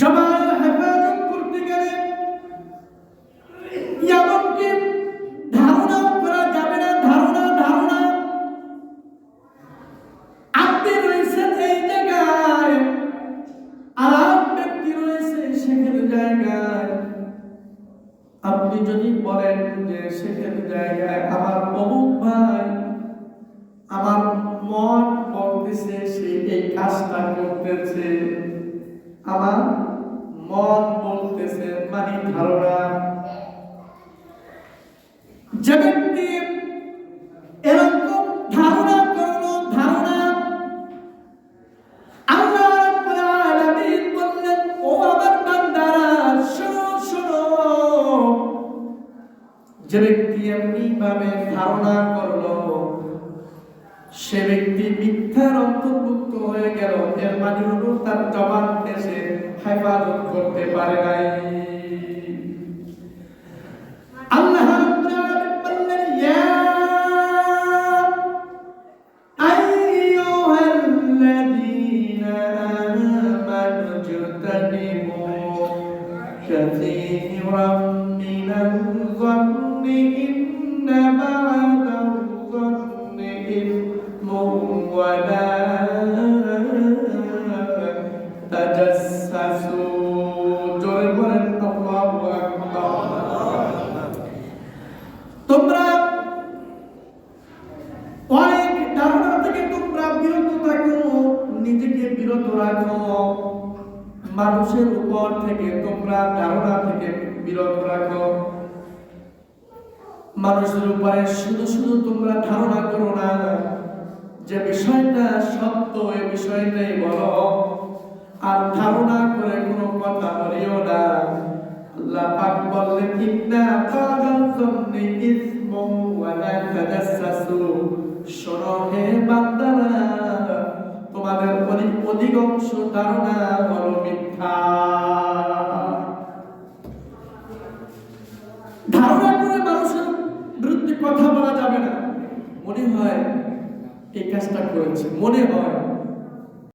জমার হেফাজত করতে গেলে এমনকি ধারণাও করা যাবে না, ধারণা ধারণা। আপনি রয়েছেন এই জায়গায় আর ব্যক্তি রয়েছে সেখানে জায়গায়। আপনি যদি বলেন যে সেখানে জায়গায় আমার অমুক ভাই আমার মন বলতেছে, সে এই কাজটা করতেছে আমার মন বলতেছে মানে ধারণা। যে ব্যক্তি এরকম ধারণা ধারণা আমার যে ব্যক্তি এমনি ভাবে ধারণা করল সে ব্যক্তি মিথ্যার অন্তর্ভুক্ত হয়ে গেল। এর মানে হলো তার জবানকে সে হেফাজত করতে পারে নাই। আল্লাহ আলামিন মানুষের উপর থেকে তোমরা ধারণা থেকে বিরত রাখো। মানুষের উপরে শুধু শুধু তোমরা ধারণা করো না যে বিষয়টা সত্য এই বিষয়টাই বলো আর ধারণা করে কোনো কথা বলিও না। আল্লাহ পাক বললেন, ইন্না লা তাজাসসু শোনো, হে বান্দারা, তোমাদের অধিক অধিকাংশ ধারণা হলো মিথ্যা। ধারণা করে মানুষের বিরুদ্ধে কথা বলা যাবে না। মনে হয় এই কাজটা করেছে। মনে হয়